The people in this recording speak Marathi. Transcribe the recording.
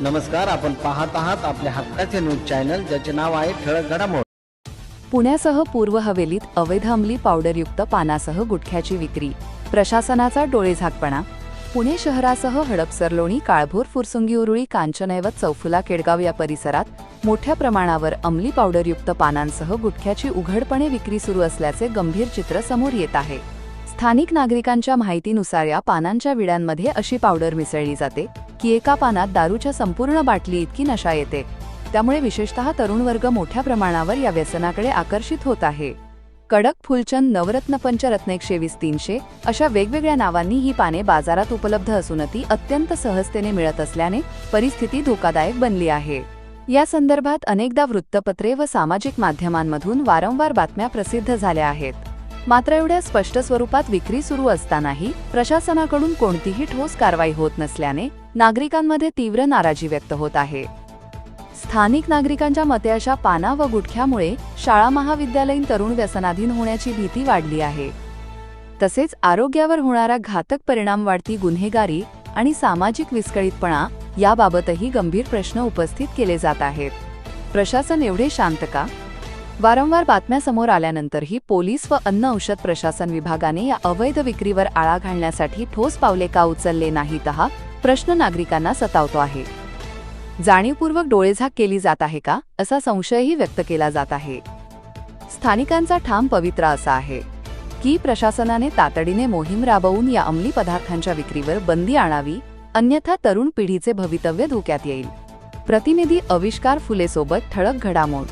नमस्कार आपण पाहत आहात आपल्या हक्काचे न्यूज चॅनल ज्याचे नाव आहे ठळक घडामोड. पुण्यासह पूर्व हवेलीत अवैध अंमली पावडरयुक्त पानासह गुटख्याची विक्री प्रशासनाचा डोळेझाकपणा. पुणे शहरासह हडपसर लोणी काळभोर फुरसुंगी उरुळी कांचनैवत चौफुला केडगाव या परिसरात मोठ्या प्रमाणावर अंमली पावडरयुक्त पानांसह गुटख्याची उघडपणे विक्री सुरू असल्याचे गंभीर चित्र समोर येत आहे. स्थानिक नागरिकांच्या माहितीनुसार या पानांच्या विड्यांमध्ये अशी पावडर मिसळली जाते. की एका पानात दारूच्या संपूर्ण बाटली इतकी नशा येते. त्यामुळे विशेषतः तरुण वर्ग मोठ्या प्रमाणावर या व्यसनाकडे आकर्षित होत आहे. कडक फुलचंद नवरत्न पंचरत्न एकशे वीस तीनशे अशा वेगवेगळ्या नावांनी ही पाने बाजारात उपलब्ध असून ती अत्यंत सहजतेने मिळत असल्याने परिस्थिती धोकादायक बनली आहे. या संदर्भात अनेकदा वृत्तपत्रे व सामाजिक माध्यमांमधून वारंवार बातम्या प्रसिद्ध झाल्या आहेत. मात्र एवढ्या स्पष्ट स्वरूपात विक्री सुरू असतानाही प्रशासनाकडून कोणतीही ठोस कारवाई होत नसल्याने नागरिकांमध्ये तीव्र नाराजी व्यक्त होत आहे. स्थानिक नागरिकांच्या मते अशा पाना व गुटख्यामुळे शाळा महाविद्यालयीन तरुण व्यसनाधीन होण्याची भीती वाढली आहे. तसेच आरोग्यावर होणारा घातक परिणाम वाढती गुन्हेगारी आणि सामाजिक विस्कळीतपणा याबाबतही गंभीर प्रश्न उपस्थित केले जात आहेत. प्रशासन एवढे शांत का? वारंवार बातम्या समोर आल्यानंतरही पोलीस व अन्न औषध प्रशासन विभागाने या अवैध विक्रीवर आळा घालण्यासाठी ठोस पावले का उचलले नाहीत हा प्रश्न नागरिकांना सतावतो आहे. जाणीवपूर्वक डोळेझाक केली जात आहे का असा संशयही व्यक्त केला जात आहे. स्थानिकांचा ठाम पवित्रा असा आहे. की प्रशासनाने तातडीने मोहीम राबवून या अंमली पदार्थांच्या विक्रीवर बंदी आणावी अन्यथा तरुण पिढीचे भवितव्य धोक्यात येईल. प्रतिनिधी अविष्कार फुलेसोबत ठळक घडामोड.